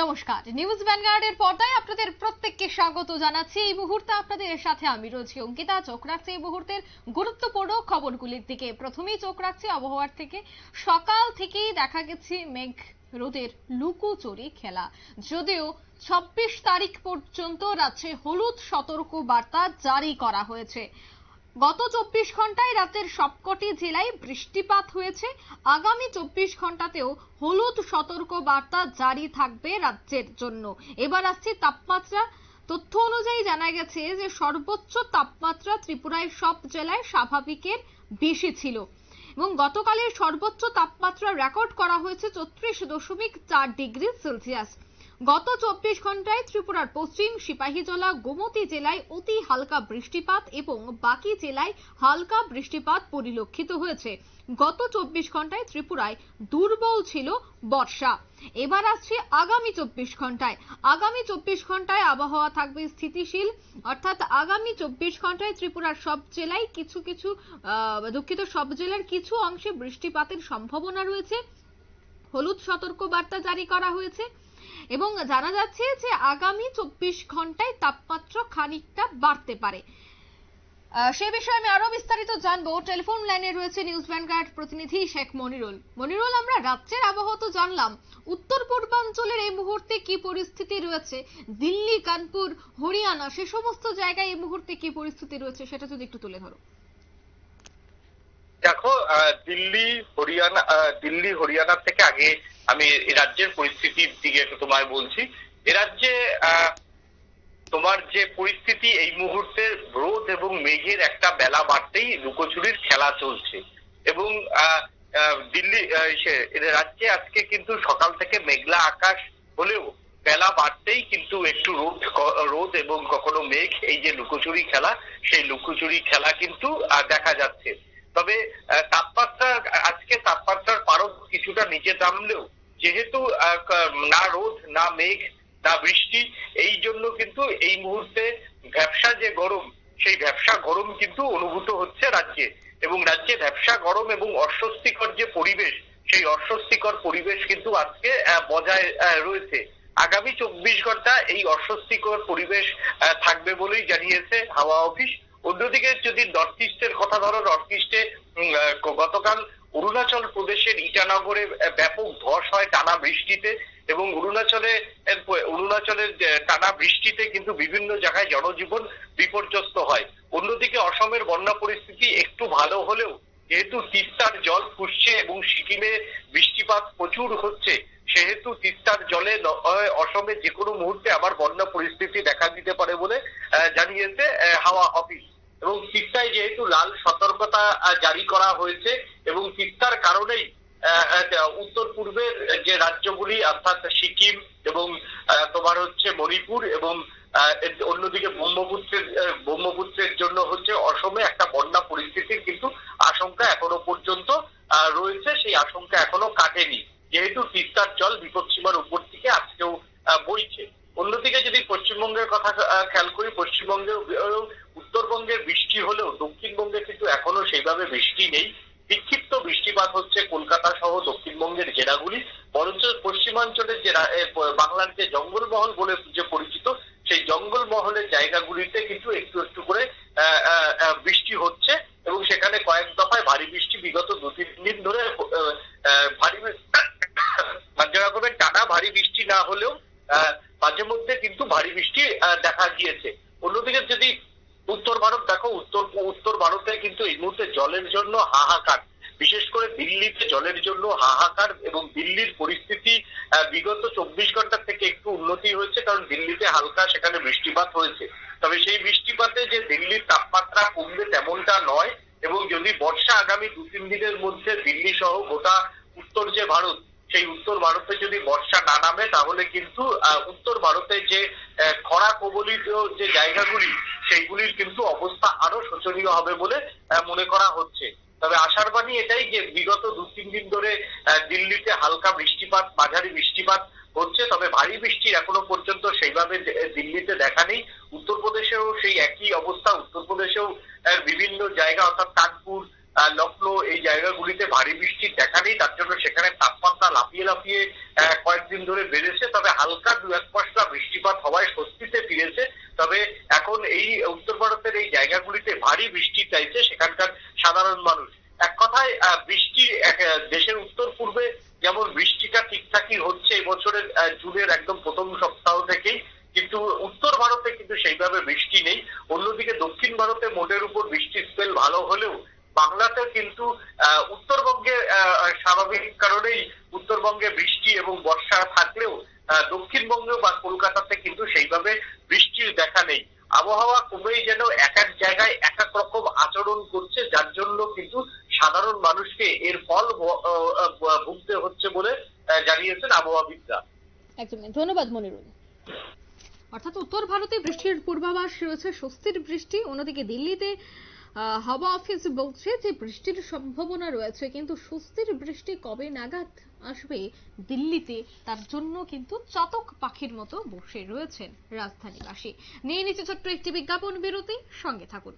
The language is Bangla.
নমস্কার নিউজ ভ্যানগার্ডের পর্দায় আপনাদের প্রত্যেককে স্বাগত জানাচ্ছি। এই মুহূর্তে আপনাদের সাথে আমি রয়েছি অঙ্কিতা। চোখ রাখছি এই মুহূর্তের গুরুত্বপূর্ণ খবরগুলির দিকে। প্রথমেই চোখ রাখছি আবহাওয়ার থেকে। সকাল থেকেই দেখা গেছে মেঘ রোদের লুকোচুরি খেলা। যদিও ছাব্বিশ তারিখ পর্যন্ত রাজ্যে হলুদ সতর্ক বার্তা জারি করা হয়েছে। গত চব্বিশ ঘন্টায় রাজ্যের সবকটি জেলায় বৃষ্টিপাত হয়েছে। আগামী চব্বিশ ঘন্টাতেও হলুদ সতর্ক বার্তা জারি থাকবে রাজ্যের জন্য। এবার আসছে তাপমাত্রা। তথ্য অনুযায়ী জানা গেছে যে সর্বোচ্চ তাপমাত্রা ত্রিপুরায় সব জেলায় স্বাভাবিকের বেশি ছিল। এবং গতকালের সর্বোচ্চ তাপমাত্রা রেকর্ড করা হয়েছে চৌত্রিশ দশমিক চার ডিগ্রি সেলসিয়াস। গত চব্বিশ ঘন্টায় ত্রিপুরার পশ্চিম সিপাহীজলা গোমতী জেলায় অতি হালকা বৃষ্টিপাত এবং বাকি জেলায় হালকা বৃষ্টিপাত পরিলক্ষিত হয়েছে। গত চব্বিশ ঘন্টায় ত্রিপুরায় দুর্বল ছিল বর্ষা। এবার আসছে আগামী চব্বিশ ঘন্টায় আগামী চব্বিশ ঘন্টায় আবহাওয়া থাকবে স্থিতিশীল। অর্থাৎ আগামী চব্বিশ ঘন্টায় ত্রিপুরার সব জেলায় কিছু কিছু দুঃখিত, সব জেলার কিছু অংশে বৃষ্টিপাতের সম্ভাবনা রয়েছে। হলুদ সতর্ক বার্তা জারি করা হয়েছে। এবং জানা যাচ্ছে যে আগামী চব্বিশ ঘন্টায় তাপমাত্রা খানিকটা বাড়তে পারে। সে বিষয়ে আমি আরও বিস্তারিত জানব। টেলিফোন লাইনে রয়েছে নিউজ ভ্যানগার্ড প্রতিনিধি শেখ মনিরুল। মনিরুল, আমরা রাজ্যের আবহাওয়া তো জানলাম। উত্তর পূর্বাঞ্চলের এই মুহূর্তে কি পরিস্থিতি রয়েছে? দিল্লি, কানপুর, হরিয়ানা, সে সমস্ত জায়গায় এই মুহূর্তে কি পরিস্থিতি রয়েছে সেটা যদি একটু তুলে ধরো। দেখো দিল্লি, হরিয়ানা দিল্লি, হরিয়ানা থেকে আগে আমি রাজ্যের পরিস্থিতির দিকে একটু তোমায় বলছি। এ রাজ্যে তোমার যে পরিস্থিতি, এই মুহূর্তে রোদ এবং মেঘের একটা বেলা বাড়তেই লুকোচুরির খেলা চলছে। এবং দিল্লি রাজ্যে আজকে কিন্তু সকাল থেকে মেঘলা আকাশ হলেও বেলা বাড়তেই কিন্তু একটু রোদ রোদ এবং কখনো মেঘ, এই যে লুকোচুরি খেলা, সেই লুকোচুরি খেলা কিন্তু দেখা যাচ্ছে। তবে তাপমাত্রা, আজকে তাপমাত্রার পারদ কিছুটা নিচে নামলেও, যেহেতু না রোদ, না মেঘ, না বৃষ্টি, এই জন্য কিন্তু এই মুহূর্তে ব্যবসা যে গরম, সেই ব্যবসা গরম কিন্তু অনুভূত হচ্ছে রাজ্যে। এবং রাজ্যে ব্যবসা গরম এবং অস্বস্তিকর যে পরিবেশ, সেই অস্বস্তিকর পরিবেশ কিন্তু আজকে বজায় রয়েছে। আগামী চব্বিশ ঘণ্টা এই অস্বস্তিকর পরিবেশ থাকবে বলেই জানিয়েছে হাওয়া অফিস। অন্যদিকে যদি নর্থ ইস্টের কথা ধরো, নর্থ ইস্টে গতকাল অরুণাচল প্রদেশের ইটানগরে ব্যাপক ধস হয় টানা বৃষ্টিতে এবং অরুণাচলে অরুণাচলের টানা বৃষ্টিতে কিন্তু বিভিন্ন জায়গায় জনজীবন বিপর্যস্ত হয়। অন্যদিকে অসমের বন্যা পরিস্থিতি একটু ভালো হলেও যেহেতু তিস্তার জল ফুসছে এবং সিকিমে বৃষ্টিপাত প্রচুর হচ্ছে, সেহেতু তিস্তার জলে অসমে যে কোনো মুহূর্তে আবার বন্যা পরিস্থিতি দেখা দিতে পারে বলে জানিয়েছে হাওয়া অফিস। এবং তিস্তায় যেহেতু লাল সতর্কতা জারি করা হয়েছে এবং তিস্তার কারণেই উত্তর পূর্বের যে রাজ্যগুলি, অর্থাৎ সিকিম এবং তোমার হচ্ছে মণিপুর এবং অন্যদিকে ব্রহ্মপুত্রের ব্রহ্মপুত্রের জন্য হচ্ছে অসমে একটা বন্যা পরিস্থিতির কিন্তু আশঙ্কা এখনও পর্যন্ত রয়েছে। সেই আশঙ্কা এখনও কাটেনি। যেহেতু তিস্তার জল বিপদসীমার উপর থেকে আজকেও বইছে। অন্যদিকে যদি পশ্চিমবঙ্গের কথা খেয়াল করি পশ্চিমবঙ্গে উত্তরবঙ্গের বৃষ্টি হলেও দক্ষিণবঙ্গে কিন্তু এখনও সেইভাবে বৃষ্টি নেই। বিক্ষিপ্ত বৃষ্টিপাত হচ্ছে কলকাতা সহ দক্ষিণবঙ্গের জেলাগুলি। বরঞ্চ পশ্চিমাঞ্চলের যে রা- বাংলার যে জঙ্গলমহল বলে যে পরিচিত, সেই জঙ্গলমহলের জায়গাগুলিতে কিন্তু একটু একটু করে বৃষ্টি হচ্ছে এবং সেখানে কয়েক দফায় ভারী বৃষ্টি বিগত দু তিন দিন ধরে ভারী রাজ্য রকমের টানা ভারী বৃষ্টি না হলেও মাঝে মধ্যে কিন্তু ভারী বৃষ্টি দেখা গিয়েছে। অন্যদিকে যদি উত্তর ভারত, দেখো, উত্তর উত্তর ভারতে কিন্তু এই মুহূর্তে জলের জন্য হাহাকার। বিশেষ করে দিল্লিতে জলের জন্য হাহাকার এবং দিল্লির পরিস্থিতি বিগত চব্বিশ ঘণ্টা থেকে একটু উন্নতি হয়েছে, কারণ দিল্লিতে হালকা সেখানে বৃষ্টিপাত হয়েছে। তবে সেই বৃষ্টিপাতে যে দিল্লির তাপমাত্রা কমবে তেমনটা নয়, এবং যদি বর্ষা আগামী দু তিন দিনের মধ্যে দিল্লি সহ গোটা উত্তর যে ভারত সেই উত্তর ভারতে যদি বর্ষা না নামে, তাহলে কিন্তু উত্তর ভারতে যে খরা কবলিত যে জায়গাগুলি, সেইগুলির কিন্তু অবস্থা আরও শোচনীয় হবে বলে মনে করা হচ্ছে। তবে আশার বাণী এটাই যে, বিগত দু তিন দিন ধরে দিল্লিতে হালকা বৃষ্টিপাত, মাঝারি বৃষ্টিপাত হচ্ছে, তবে ভারী বৃষ্টি এখনও পর্যন্ত সেইভাবে দিল্লিতে দেখা নেই। উত্তরপ্রদেশেও সেই একই অবস্থা। উত্তরপ্রদেশেও বিভিন্ন জায়গা, অর্থাৎ কানপুর লখনৌ এই জায়গাগুলিতে ভারী বৃষ্টির দেখা নেই, তার জন্য সেখানে তাপমাত্রা লাফিয়ে লাফিয়ে কয়েকদিন ধরে বেড়েছে, তবে হালকা দু এক পশলা বৃষ্টিপাত হওয়ায় স্বস্তিতে ফিরেছে। তবে এখন এই উত্তর ভারতের এই জায়গাগুলিতে ভারী বৃষ্টি চাইছে সেখানকার সাধারণ মানুষ। এক কথায় বৃষ্টি দেশের উত্তর পূর্বে যেমন বৃষ্টিটা ঠিকঠাকই হচ্ছে এবছরের জুনের একদম প্রথম সপ্তাহ থেকেই, কিন্তু উত্তর ভারতে কিন্তু সেইভাবে বৃষ্টি নেই। অন্যদিকে দক্ষিণ ভারতে মোটের উপর বৃষ্টির স্পেল ভালো হলেও বাংলাতে কিন্তু উত্তরবঙ্গে স্বাভাবিক কারণেই উত্তরবঙ্গে বৃষ্টি এবং বর্ষা থাকলেও দক্ষিণবঙ্গে বা কলকাতাতে কিন্তু সেইভাবে বৃষ্টির দেখা নেই। আবহাওয়া খুবই যেন এক এক জায়গায় এক এক রকম আচরণ করছে যার জন্য কিন্তু সাধারণ মানুষকে এর ফল ভুগতে হচ্ছে বলে আহ, জানিয়েছেন আবহাওয়াবিদরা। একদমই ধন্যবাদ মনিরুল। অর্থাৎ উত্তর ভারতে বৃষ্টির পূর্বাভাস রয়েছে স্বস্তির বৃষ্টি অন্যদিকে দিল্লিতে হাওয়া অফিস বলছে যে বৃষ্টির সম্ভাবনা রয়েছে, কিন্তু স্বস্তির বৃষ্টি কবে নাগাদ আসবে দিল্লিতে? তার জন্য কিন্তু চাতক পাখির মতো বসে রয়েছেন রাজধানীবাসী। নিয়ে নিচে ছোট্ট একটি বিজ্ঞাপন, বিরতি, সঙ্গে থাকুন।